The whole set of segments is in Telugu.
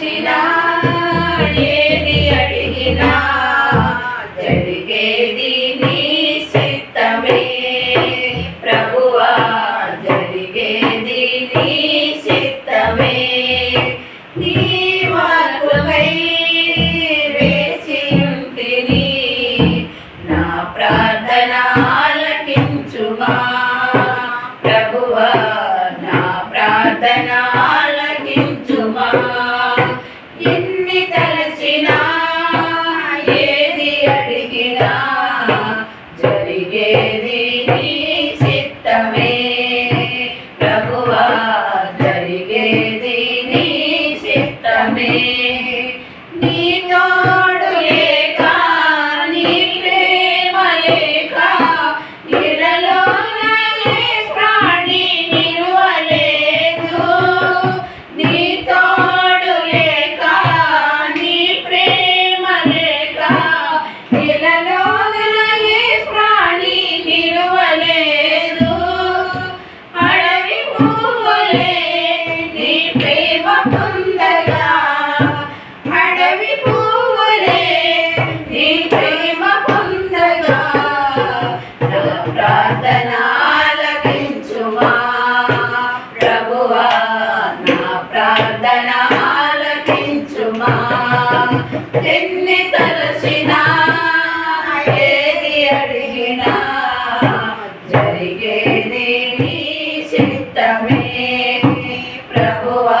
చేసినా ఏది అడిగినా జరిగేది నీ సిద్ధమే. ప్రభువా జరిగేది నీ సిద్ధమే. నీ మార్గమై వేచి ఉంటిని నా ప్రార్థన ఆలకించుమా ప్రభువా నా ప్రార్థన ఆలకించుమా జరిగేది నీ చిత్తమే. ప్రభువా జరిగేది నీ చిత్తమే. నీ ఎన్ని తలచినా ఏది అడిగినా జరిగేది చిత్తమే ప్రభువా.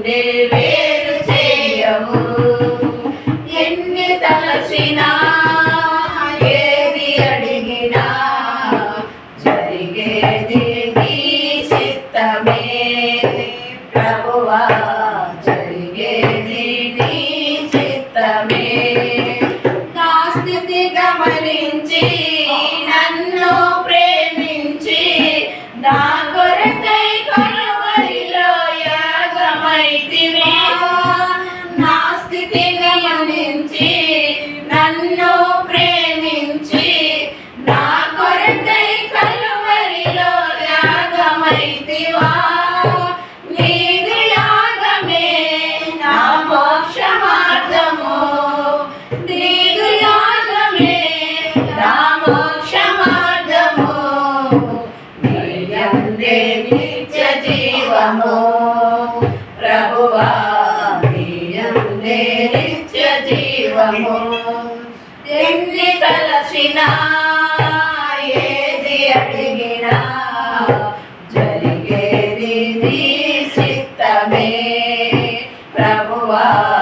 గుండె వేరు చేయవు ఎన్ని తలసినా ఏది అడిగినా జరిగేది తండ్రి నిత్య జీవము. ప్రభువా నిత్య జీవము. ఎన్ని తలసినా ఏది అడిగినా జరిగేది నీ సిద్ధమే. ప్రభువా